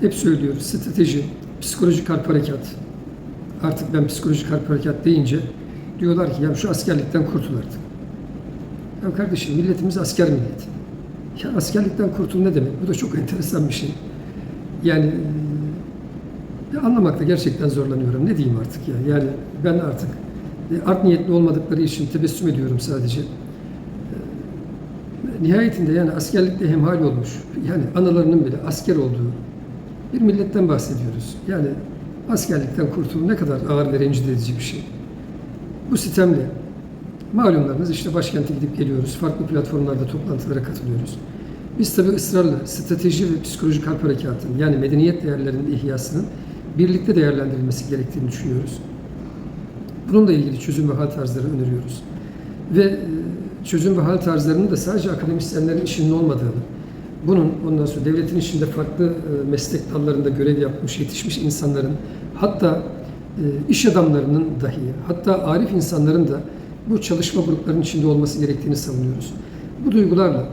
hep söylüyoruz. Strateji, psikolojik harp harekat. Artık ben psikolojik harp harekat deyince diyorlar ki ya şu askerlikten kurtul artık. Ya kardeşim milletimiz asker millet. Ya askerlikten kurtul ne demek? Bu da çok enteresan bir şey. Yani e, ya anlamakta gerçekten zorlanıyorum. Ne diyeyim artık ya? Yani ben artık e, art niyetli olmadıkları için tebessüm ediyorum sadece. E, Nihayetinde yani askerlikte hemhal olmuş, yani analarının bile asker olduğu bir milletten bahsediyoruz. Yani askerlikten kurtulma ne kadar ağır ve rencide edici bir şey. Bu sistemle malumlarınız işte başkente gidip geliyoruz. Farklı platformlarda toplantılara katılıyoruz. Biz tabi ısrarla strateji ve psikolojik harp harekatının yani medeniyet değerlerinin ihyasının birlikte değerlendirilmesi gerektiğini düşünüyoruz. Bununla ilgili çözüm ve hal tarzları öneriyoruz. Ve e, çözüm ve hal tarzlarının da sadece akademisyenlerin işinin olmadığını, bunun ondan sonra devletin içinde farklı e, meslek dallarında görev yapmış, yetişmiş insanların, hatta e, iş adamlarının dahi, hatta arif insanların da bu çalışma gruplarının içinde olması gerektiğini savunuyoruz. Bu duygularla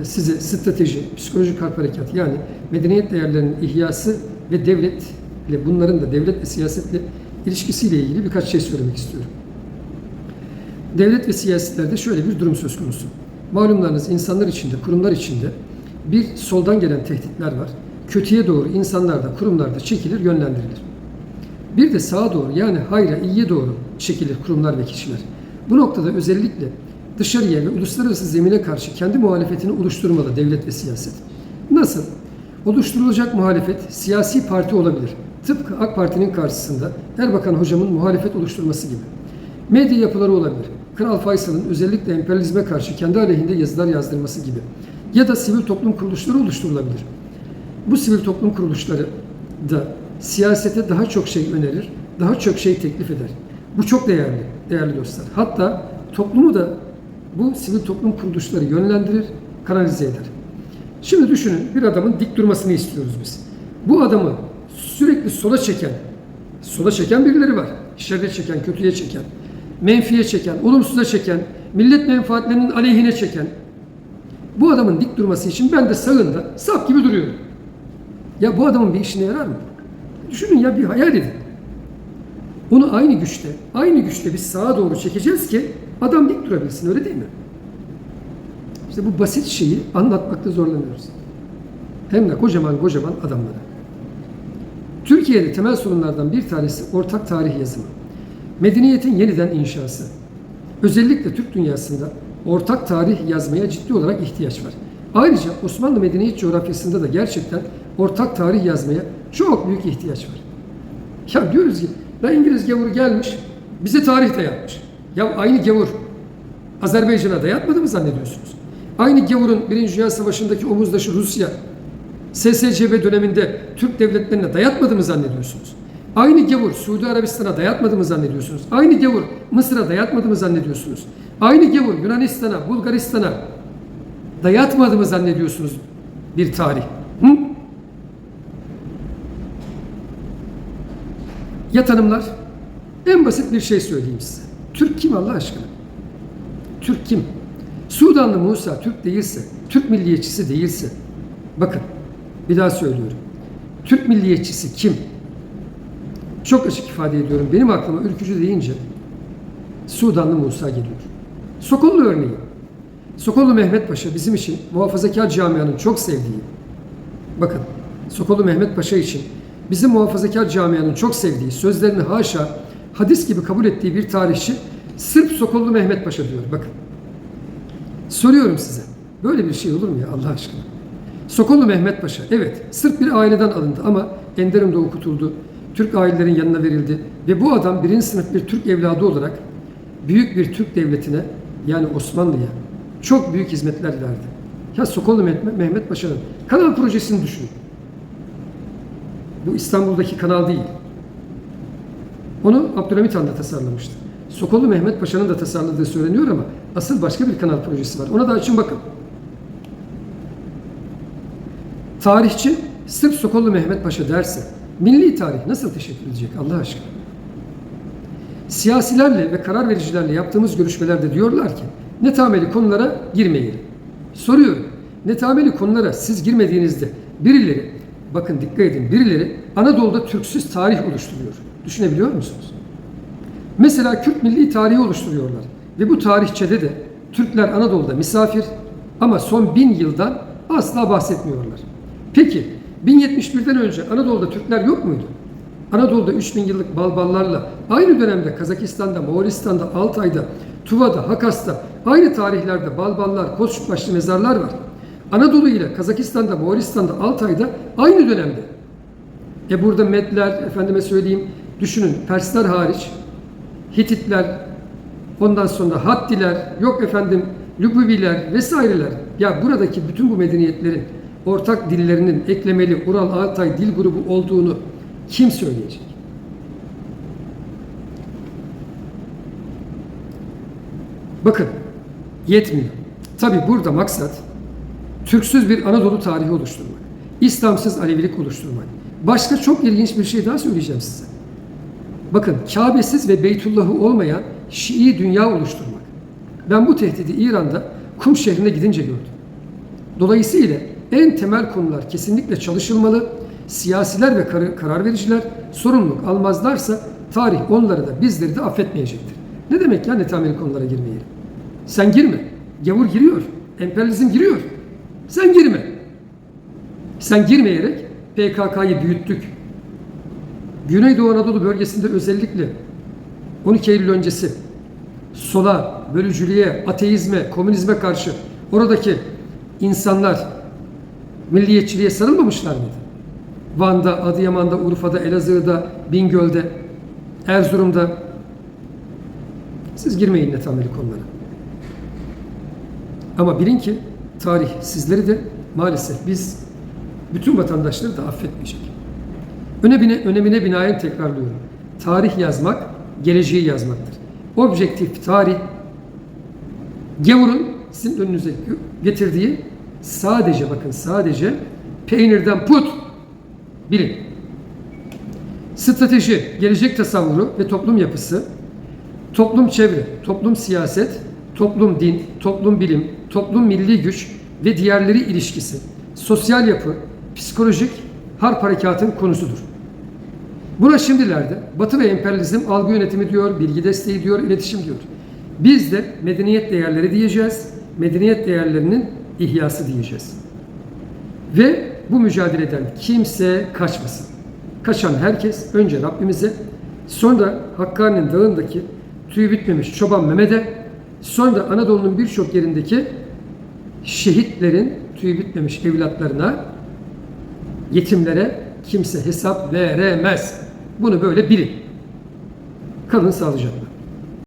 e, size strateji, psikolojik harp harekat yani medeniyet değerlerinin ihyası ve devletle bunların da devlet ve siyasetle ilişkisiyle ilgili birkaç şey söylemek istiyorum. Devlet ve siyasetlerde şöyle bir durum söz konusu. Malumlarınız insanlar içinde, kurumlar içinde bir soldan gelen tehditler var. Kötüye doğru insanlar da, kurumlar da çekilir, yönlendirilir. Bir de sağa doğru yani hayra, iyiye doğru çekilir kurumlar ve kişiler. Bu noktada özellikle dışarıya ve uluslararası zemine karşı kendi muhalefetini oluşturmalı devlet ve siyaset. Nasıl? Oluşturulacak muhalefet siyasi parti olabilir. Tıpkı AK Parti'nin karşısında Erbakan hocamın muhalefet oluşturması gibi. Medya yapıları olabilir. Kral Faysal'ın özellikle emperyalizme karşı kendi aleyhinde yazılar yazdırması gibi. Ya da sivil toplum kuruluşları oluşturulabilir. Bu sivil toplum kuruluşları da siyasete daha çok şey önerir, daha çok şey teklif eder. Bu çok değerli, değerli dostlar. Hatta toplumu da bu sivil toplum kuruluşları yönlendirir, kanalize eder. Şimdi düşünün bir adamın dik durmasını istiyoruz biz. Bu adamı sürekli sola çeken, sola çeken birileri var. Şerre çeken, kötüye çeken, menfiye çeken, olumsuza çeken, millet menfaatlerinin aleyhine çeken. Bu adamın dik durması için ben de sağında sap gibi duruyorum. Ya bu adamın bir işine yarar mı? Düşünün ya bir hayal edin. Onu aynı güçte, aynı güçte biz sağa doğru çekeceğiz ki adam dik durabilsin öyle değil mi? İşte bu basit şeyi anlatmakta zorlanıyoruz. Hem de kocaman kocaman adamlara. Türkiye'de temel sorunlardan bir tanesi ortak tarih yazımı. Medeniyetin yeniden inşası. Özellikle Türk dünyasında ortak tarih yazmaya ciddi olarak ihtiyaç var. Ayrıca Osmanlı medeniyet coğrafyasında da gerçekten ortak tarih yazmaya çok büyük ihtiyaç var. Ya diyoruz ki, la İngiliz gavuru gelmiş, bize tarih dayatmış. Ya aynı gavur Azerbaycan'a dayatmadı mı zannediyorsunuz? Aynı gavurun Birinci Dünya Savaşı'ndaki omuzdaşı Rusya, SSCB döneminde Türk devletlerine dayatmadı mı zannediyorsunuz? Aynı gavur Suudi Arabistan'a dayatmadı mı zannediyorsunuz? Aynı gavur Mısır'a dayatmadı mı zannediyorsunuz? Aynı gavur Yunanistan'a, Bulgaristan'a dayatmadı mı zannediyorsunuz bir tarih? Hı? Ya tanımlar? En basit bir şey söyleyeyim size. Türk kim Allah aşkına? Türk kim? Sudanlı Musa Türk değilse, Türk milliyetçisi değilse, bakın bir daha söylüyorum. Türk milliyetçisi kim? Çok açık ifade ediyorum. Benim aklıma ülkücü deyince Sudanlı Musa geliyor. Sokollu örneği. Sokollu Mehmet Paşa bizim için muhafazakar camianın çok sevdiği, bakın Sokollu Mehmet Paşa için bizim muhafazakar camianın çok sevdiği, sözlerini haşa hadis gibi kabul ettiği bir tarihçi Sırp Sokollu Mehmet Paşa diyor. Bakın. Soruyorum size. Böyle bir şey olur mu ya Allah aşkına? Sokollu Mehmet Paşa. Evet, Sırp bir aileden alındı ama Enderun'da okutuldu. Türk ailelerin yanına verildi. Ve bu adam birinci sınıf bir Türk evladı olarak büyük bir Türk devletine yani Osmanlı'ya çok büyük hizmetler verdi. Ya Sokollu Mehmet, Paşa'nın kanal projesini düşünün. Bu İstanbul'daki kanal değil. Onu Abdülhamit Han da tasarlamıştı. Sokollu Mehmet Paşa'nın da tasarladığı söyleniyor ama asıl başka bir kanal projesi var. Ona da açın bakın. Tarihçi Sırp Sokollu Mehmet Paşa derse milli tarih nasıl teşekkür edecek Allah aşkına? Siyasilerle ve karar vericilerle yaptığımız görüşmelerde diyorlar ki netameli konulara girmeyelim. Soruyorum. Netameli konulara siz girmediğinizde birileri bakın dikkat edin birileri Anadolu'da Türksüz tarih oluşturuyor. Düşünebiliyor musunuz? Mesela Kürt milli tarihi oluşturuyorlar. Ve bu tarihçede de Türkler Anadolu'da misafir ama son bin yıldan asla bahsetmiyorlar. Peki 1071'den önce Anadolu'da Türkler yok muydu? Anadolu'da 3000 yıllık balballarla aynı dönemde Kazakistan'da, Moğolistan'da, Altay'da, Tuva'da, Hakas'ta aynı tarihlerde balballar, kozçuk başlı mezarlar var. Anadolu ile Kazakistan'da, Moğolistan'da, Altay'da aynı dönemde. E burada Medler, efendime söyleyeyim, düşünün Persler hariç, Hititler, ondan sonra Hattiler, yok efendim Lubuviler vesaireler. Ya buradaki bütün bu medeniyetlerin ortak dillerinin eklemeli Ural Altay dil grubu olduğunu kim söyleyecek? Bakın yetmiyor. Tabi burada maksat Türksüz bir Anadolu tarihi oluşturmak. İslamsız Alevilik oluşturmak. Başka çok ilginç bir şey daha söyleyeceğim size. Bakın Kabe'siz ve Beytullah'ı olmayan Şii dünya oluşturmak. Ben bu tehdidi İran'da Kum şehrine gidince gördüm. Dolayısıyla en temel konular kesinlikle çalışılmalı. Siyasiler ve kar- karar vericiler sorumluluk almazlarsa tarih onları da bizleri de affetmeyecektir. Ne demek ya netameli konulara girmeyelim? Sen girme. Gavur giriyor. Emperyalizm giriyor. Sen girme. Sen girmeyerek PKK'yı büyüttük. Güneydoğu Anadolu bölgesinde özellikle 12 Eylül öncesi sola, bölücülüğe, ateizme, komünizme karşı oradaki insanlar milliyetçiliğe sarılmamışlar mıydı? Van'da, Adıyaman'da, Urfa'da, Elazığ'da, Bingöl'de, Erzurum'da siz girmeyin netameli konulara. Ama bilin ki tarih sizleri de maalesef biz bütün vatandaşları da affetmeyecek. Önemine, önemine binaen tekrarlıyorum. Tarih yazmak, geleceği yazmaktır. Objektif tarih, gavurun sizin önünüze getirdiği sadece bakın sadece peynirden put bilin. Strateji, gelecek tasavvuru ve toplum yapısı, toplum çevre, toplum siyaset, toplum din, toplum bilim, toplum milli güç ve diğerleri ilişkisi, sosyal yapı, psikolojik harp harekatın konusudur. Buna şimdilerde Batı ve emperyalizm algı yönetimi diyor, bilgi desteği diyor, iletişim diyor. Biz de medeniyet değerleri diyeceğiz, medeniyet değerlerinin ihyası diyeceğiz. Ve bu mücadeleden kimse kaçmasın. Kaçan herkes önce Rabbimize, sonra Hakkari'nin dağındaki tüyü bitmemiş çoban Mehmet'e, sonra Anadolu'nun birçok yerindeki şehitlerin tüyü bitmemiş evlatlarına, yetimlere kimse hesap veremez. Bunu böyle bilin. Kalın sağlıcakla.